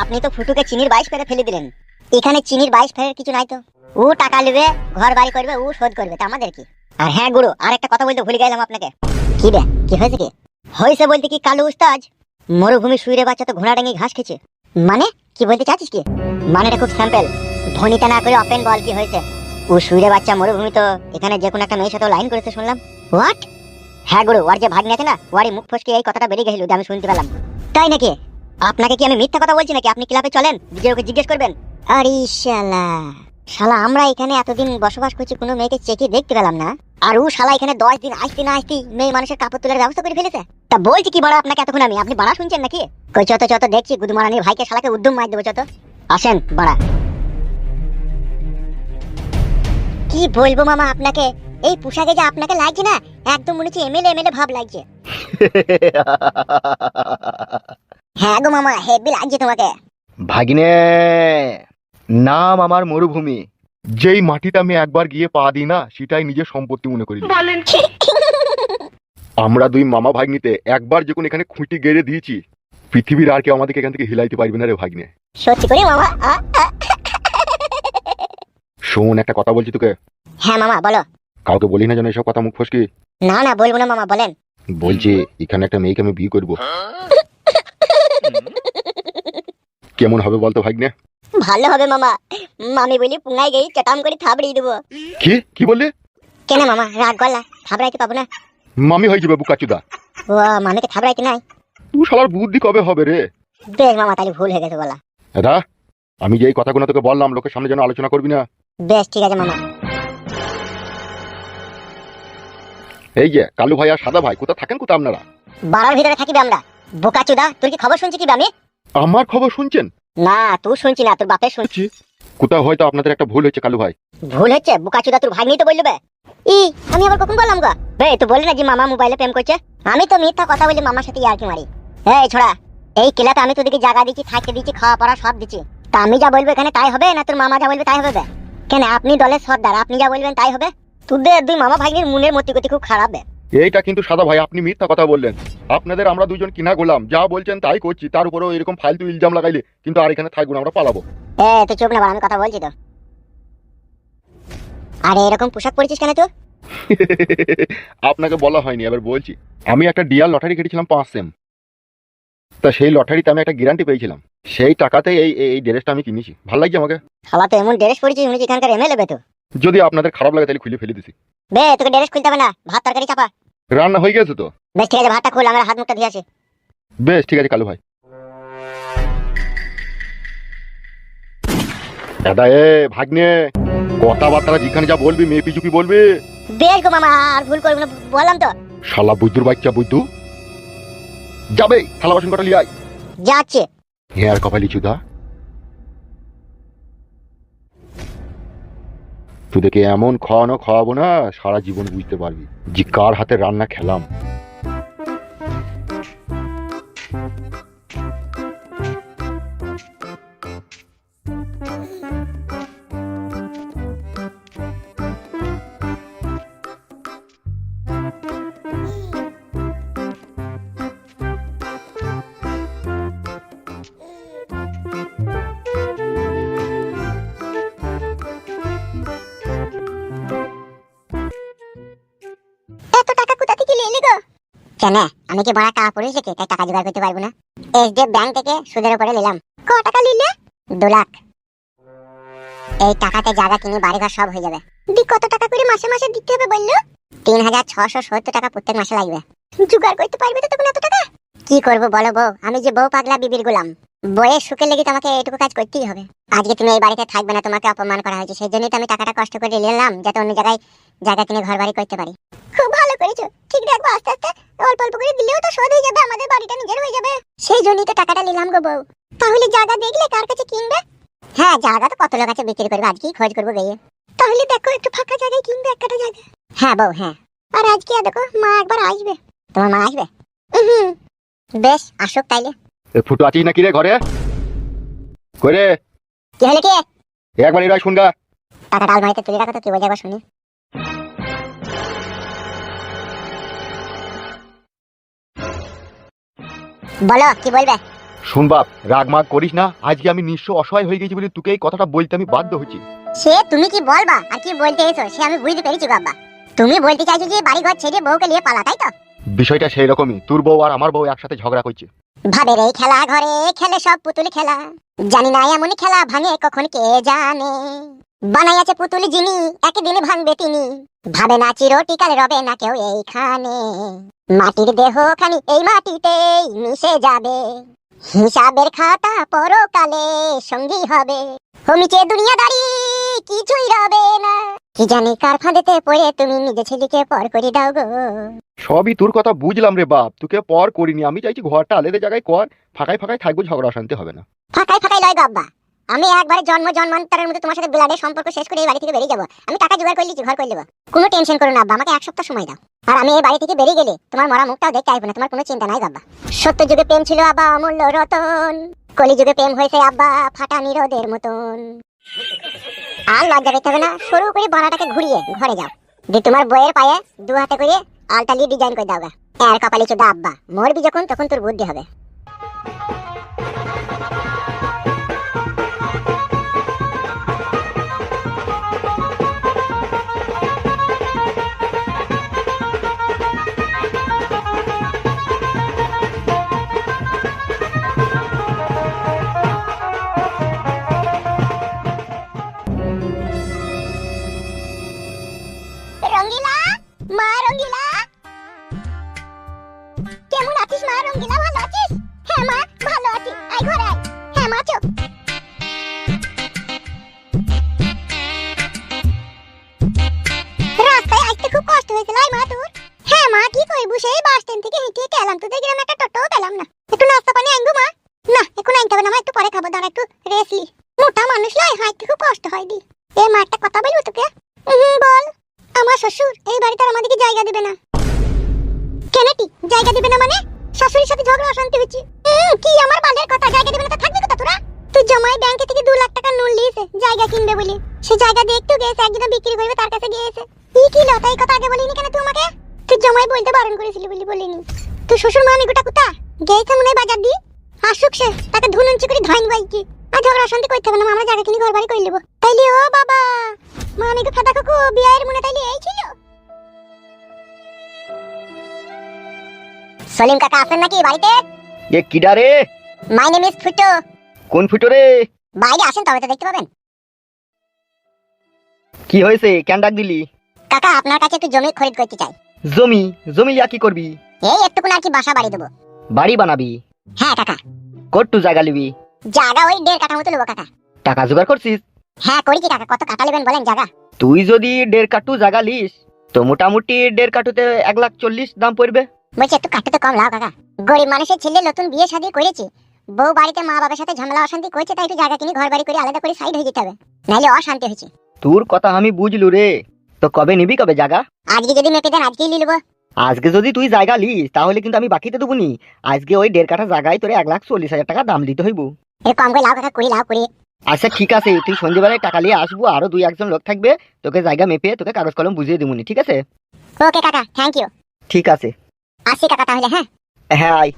আপনি তো ফুটুকে চিনির বাইশ করে ফেলে দিলেন। এখানে চিনির বাইশ ফেরার কিছু নাই তো। ও টাকা নেবে, ঘর বাড়ি করবে, ও শোধ করবে, তা আমাদের কি? আর হ্যাঁ গুরু, আর একটা কথা বলতে ভুলে গেলাম আপনাকে। কি রে, কি হয়েছে কি? হয়েছে বলতে কি কালু উস্তাজ মরুভূমি শুয়ে বাচ্চা তো ঘোড়া ডাঙি ঘাস খেছে মানে? কি বলতে চাচ্ছিস কি? মানেটা খুব স্যাম্পল ধ্বনিটা না করে অপেন বল কি হয়েছে? ও শুয়ে বাচ্চা মরুভূমি তো এখানে যে কোনো একটা মেয়ের সাথে লাইন করেছে শুনলাম। হোয়াট হ্যাঁ গুরু, ওর যে ভাগ্নে আছে না, ওরই মুখ ফসকে এই কথাটা বেরিয়ে গেছিল, যে আমি শুনতে পেলাম। তাই নাকি? আপনাকে কি আমি মিথ্যা কথা বলছি নাকি? আপনি ক্লাবে চলেন, নিজের ওকে জিজ্ঞেস করবেন। আরে শালা। শালা, আমরা এখানে এতদিন বসবাস করছি, কোনো মেয়েকে চেকে দেখতে পেলাম না। আর ও শালা এখানে দশ দিন আসতে না আসতে মেয়ে মানুষের কাপড় তোলার ব্যবস্থা করে ফেলেছে। তা বলছি কি বড় আপনাকে এতক্ষণ আমি? আপনি বাড়া শুনছেন নাকি? কই, চত চত, দেখছি, গুদমারানির ভাইকে শালাকে উদ্যম মার দেবো, চত। আসেন, বাড়া। কি বলব মামা আপনাকে? এই পোশাকে যে আপনাকে লাগছে না একদম মনে হচ্ছে এমএলএ এমএলএ ভাব লাগছে। হ্যাঁ গো মামা হেভি লাগছে তোমাকে। ভাগিনে নাম আমার মরুভূমি। যেই মাটিতে আমি একবার গিয়ে পা দিই না সেটাই নিজের সম্পত্তি মনে করি। আমরা দুই মামা ভাগ্নিতে একবার যখন এখানে খুঁটি গেড়ে দিয়েছি পৃথিবীর আর কেউ আমাদেরকে এখান থেকে হিলাইতে পারবে না রে ভাগ্নে। সত্যি করে মামা। শোন একটা কথা বলছি তোকে। হ্যাঁ মামা বলো। কাউকে বলি না যেন এসব কথা মুখ ফসকি। না না বলব না মামা বলেন। বলছি এখানে একটা মেয়েকে আমি বিয়ে করব। কেমন হবে বলতো ভাগ্নে? ভালো হবে মামা। মামি বলি পুঙ্গাই গেই চটাম করে থাবড়িয়ে দেবো। কি? কি বললে? কেন মামা রাগ গলা থাবড়াইতে পাবো না? মামি হয়ে যাবে বুকাচুদা ও মামিকে থাবড়াইতে নাই? তুই শালার বুদ্ধি কবে হবে রে? বেশ মামা তাহলে ভুল হয়ে গেছে বলা দাদা আমি যে এই কথাগুলো তোকে বললাম লোকের সামনে যেন আলোচনা করবি না। বেশ ঠিক আছে মামা। এই যে কালু ভাই আর সাদা ভাই কোথা থাকেন কোথা আপনারা? বাড়ার ভিতরে থাকিবে আমরা। বোকাচুদা তোর কি খবর শুনছি কি আমি? আমার খবর শুনছেন? না তুই শুনছি না তোর বাপের শুনছি। কোথাও হয়তো আপনাদের একটা ভুল হয়েছে কালু ভাই। ভুল হচ্ছে? বোকাচুদা তোর ভাগ্নি তো বলল বে। ই আমি আবার কখন বললাম গো? বে তো বললি না যে মামা মোবাইলে প্রেম করছে? আমি তো মিথ্যা কথা বলি মামার সাথে ইয়ার্কি মারি। এই ছোড়া এই কেলাতে আমি তোদেরকে জায়গা দিচ্ছি থাকতে দিচ্ছি খাওয়া পড়া সব দিচ্ছি। তা আমি যা বলব এখানে তাই হবে না তোর মামা যা বলবে তাই হবে কেন আপনি দলের সর্দার আপনি যা বলবেন তাই হবে? তোদের দুই মামা ভাগ্নির মনের মতি গতি খুব খারাপ বে এইটা কিন্তু সাদা ভাই আপনি মিথ্যা কথা বললেন। আপনাদের আমরা দুজন কিনা গোলাম যা বলছেন তাই করছি তার উপরেও এরকম ফালতু ইলজাম লাগাইলে কিন্তু আর এখানে থাকব না আমরা পালাবো। এ তুই চুপ না আমি কথা বলছি তো। আরে এরকম পোশাক পরেছিস কেন তুই? আপনাকে বলা হয়নি এবার বলছি। আমি একটা ডিয়ার লটারি কেটেছিলাম পাঁচ সেম। তা সেই লটারিতে আমি একটা গ্যারান্টি পেয়েছিলাম। সেই টাকাতে এই এই- এই ড্রেসটা আমি কিনেছি। ভালো লাগছে আমাকে? শালা তো এমন ড্রেস পরেছিস মনে হচ্ছে এখানকার এমএলএ তো। যদি আপনাদের খারাপ লাগে তাহলে খুলে ফেলে দিছি। বে তোকে ড্রেস খুলতে হবে না ভাত তরকারি চাপা। রান্না হয়ে গেছে তো? বেশ ঠিক আছে ভাতটা খুল আমরা হাত মুখটা ধুয়ে আসি। বেশ ঠিক আছে কালু ভাই। দাদা এ ভাগ্নে কথাবার্তা যেখানে যা বলবি মেয়ে পিছুপি বলবি। বেশ গো মামা আর ভুল করব না বললাম তো। শালা বুদ্ধুর বাচ্চা বুদ্ধু। যাবে থালা বাসন কটা লিয়াই যাচ্ছে। হ্যাঁ আর কপালি চুদা। তোদেরকে এমন খাওয়ানো খাওয়াবো না সারা জীবন বুঝতে পারবি যে কার হাতে রান্না খেলাম। কেন? আমি কি বড় টাকা পড়েছি কি? তাই টাকা জোগাড় করতে পারব না। এসডিএফ ব্যাংক থেকে সুদের উপরে নিলাম। ক টাকা নিলে? দু লাখ। এই টাকাতে জায়গা কিনে, বাড়িঘর সব হয়ে যাবে। দি, কত টাকা করে মাসে মাসে দিতে হবে বলল? তিন হাজার ছশো সত্তর টাকা প্রত্যেক মাসে লাগবে। জোগাড় করতে পারবে তো তখন এত টাকা? কি করব বলো বউ? আমি যে বউ পাগলা বিবির গোলাম। বইয়ের সুখে লেগে তোমাকে এটুকু কাজ করতেই হবে। আজকে তুমি এই বাড়িতে থাকবে না, তোমাকে অপমান করা হয়েছে। সেই জন্যই তো আমি টাকাটা কষ্ট করে নিলাম, যাতে অন্য জায়গায় জায়গা কিনে ঘর বাড়ি করতে পারি। খুব ভালো করেছ। অল্প অল্প করে দিলেও তো শোধ হয়ে যাবে আমাদের বাড়িটা নিজের হয়ে যাবে। সেই জন্যই তো টাকাটা নিলাম গো বউ। তাহলে জায়গা দেখলে কার কাছে কিনবে? হ্যাঁ জায়গা তো কত লোক আছে বিক্রি করবে আজকেই খোঁজ করব গিয়ে। তাহলে দেখো একটু ফাঁকা জায়গায় কিনবে একটা জায়গা। হ্যাঁ বউ হ্যাঁ। আর আজকে দেখো মা একবার আসবে। তোমার মা আসবে? হুম। বেশ আসুক তাইলে। এ ফুটো আছিস নাকি রে ঘরে? করে কি হলে কি? একবার এরা শুনগা। টাকাটা আলমারিতে তুলে রাখো তো কি বোঝাবো শুনি। বলো কি বলবে? শুন বাপ রাগ মাগ করিস না। আজকে আমি নিঃস্ব অসহায় হয়ে গেছি বলে তোকে এই কথাটা বলতে আমি বাধ্য হচ্ছি সে তুমি কি বলবা আর কি বলতে এসো সে আমি বুঝতে পেরেছি বাবা। তুমি বলতে চাইছো যে বাড়ি ঘর ছেড়ে বউকে নিয়ে পালা তাই তো? বিষয়টা সেই রকমই। তোর বউ আর আমার বউ একসাথে ঝগড়া করছে। ভাবের এই খেলা ঘরে খেলে সব পুতুল খেলা। জানি না এমন খেলা ভাঙে কখন কে জানে। বানাই আছে পুতুল যিনি একদিন ভাঙবে তিনি। ভাবে না চিরটিকাল রবে না কেউ এইখানে। মাটির দেহ খানি এই মাটিতেই মিশে যাবে। হিসাবের খাতা পরকালে সঙ্গী হবে। হমিচে দুনিয়াদারি কিছুই রবে না। কি জানি কার ফাঁদেতে পড়ে তুমি নিজে ছেলেকে পর করে দাও গো। সবই তোর কথা বুঝলাম রে বাপ। তোকে পর করিনি। আমি চাইছি ঘরটা আলাদা জায়গায় কর। ফাঁকায় ফাঁকায় থাকব ঝগড়া অশান্তি হবে না। ফাঁকাই ফাঁকাই লয় গাব্বা আমি একবারে জন্ম জন্মান্তরের মধ্যে তোমার সাথে ব্লাডের সম্পর্ক শেষ করে এই বাড়ি থেকে বেরিয়ে যাব। আমি টাকা জোগাড় করে লিখি ঘর করে দেবো কোনো টেনশন করো না আব্বা আমাকে এক সপ্তাহ সময় দাও। আর আমি এই বাড়ি থেকে বেরিয়ে গেলে তোমার মরা মুখটাও দেখতে আসব না, তোমার কোনো চিন্তা নাই গাব্বা সত্য যুগে প্রেম ছিল আব্বা অমূল্য রতন কলি যুগে প্রেম হয়েছে আব্বা ফাটা নিরোদের মতন। আর লজ্জা পেতে হবে না, শুরু করে বড়াটাকে ঘুরিয়ে ঘরে যাও। দিয়ে তোমার বইয়ের পায়ে দু হাতে করে আলতালি ডিজাইন করে দাও এর কপালে চোদা আব্বা, মরবি যখন, তখন তোর বুদ্ধি হবে। হ্যাঁ আই হ্যাঁ রাস্তায় আসতে খুব কষ্ট হয়েছিল, আয় মা তোর। হ্যাঁ মা, কি করব? সেই বাস স্ট্যান্ড থেকে হেঁটে হেঁটে তোদের গ্রামে একটা টোটোও পেলাম না একটু নাস্তা পানি আনব মা না এখন আনতে হবে না মা একটু পরে খাব দাঁড়া একটু রেসলি মোটা মানুষ নয় হাঁটতে খুব কষ্ট হয় দি এ মা একটা কথা বলব তোকে হুম বল আমার শ্বশুর এই বাড়িতে আর আমাদেরকে জায়গা দেবে না কেনেটি জায়গা দেবে না মানে শাশুড়ির সাথে ঝগড়া অশান্তি হচ্ছে উম, কি আমার বালের কথা? জায়গা দেবে না তো থাকবে কোথা তোরা? তুই জমাই ব্যাংকে থেকে দু লাখ টাকা লোন নিয়েছে জায়গা কিনবে বলে। সে জায়গা দেখতে গেছে একজন বিক্রি করবে তার কাছে গিয়েছে ই কি লতা এই কথা আগে বলিনি কেন তুই আমাকে? তুই জমাই বলতে বারণ করেছিলি বলি বলিনি। তুই শ্বশুর মানি গোটা কুতা গেছে মনে বাজার দি আসুক সে তাকে ধুনুঞ্চি করে ধইন বাইকি। আর ঝগড়া অশান্তি করতে হবে না আমরা জায়গা কিনে ঘর বাড়ি করে নেব। তাইলে ও বাবা মানিকে ফাটা কাকু বিয়ের মনে তাইলে এই ছিল? সলিম কাকা আছেন নাকি বাড়িতে? এ কিডা রে? মাই নেম ইজ ফুটো কোন ফুটো রে? বাইরে আসেন তবে তো দেখতে পাবেন। কি হয়েছে? কেন ডাক দিলি? কাকা আপনার কাছে একটু জমি খরিদ করতে চাই। জমি? জমি লিয়া কি করবি? এই একটুকুন আর কি বাসা বাড়ি দেবো। বাড়ি বানাবি? হ্যাঁ কাকা। কট্টু জায়গা লিবি জায়গা ওই দেড় কাঠা মতো নেব কাকা। টাকা জোগাড় করছিস? হ্যাঁ করেছি কাকা। কত কাটা নেবেন বলেন জায়গা। তুই যদি দেড় কাটু জায়গা লিস তো মোটামুটি দেড় কাটুতে এক লাখ চল্লিশ দাম পড়বে। বলছি একটু কাটতে কম লাও কাকা। গরিব মানুষের ছেলে নতুন বিয়ে শাদী করেছে। বউ বাড়িতে মা বাবার সাথে ঝামেলা অশান্তি করেছে তাই একটু জায়গা কিনে ঘর বাড়ি করে আলাদা করে সাইড হয়ে যেতে হবে। নাহলে অশান্তি হয়েছে। তোর কথা আমি বুঝলু রে। তো কবে নিবি কবে জায়গা আজকে যদি মেপে দেন আজকেই নিয়ে নেব। আজকে যদি তুই জায়গা লিস তাহলে কিন্তু আমি বাকিতে দেবো নি আজকে ওই দেড় কাঠা জায়গায় তোরে এক লাখ চল্লিশ হাজার টাকা দাম দিতে হইব। এর কম করে লাও কাকা কুড়ি লাও কুড়ি। আচ্ছা ঠিক আছে। তুই সন্ধ্যেবেলায় টাকা নিয়ে আসব আরও দুই একজন লোক থাকবে। তোকে জায়গা মেপে তোকে কাগজ কলম বুঝিয়ে দেবো ঠিক আছে? ওকে কাকা থ্যাংক ইউ ঠিক আছে। আসি কাকা তাহলে হ্যাঁ হ্যাঁ আয়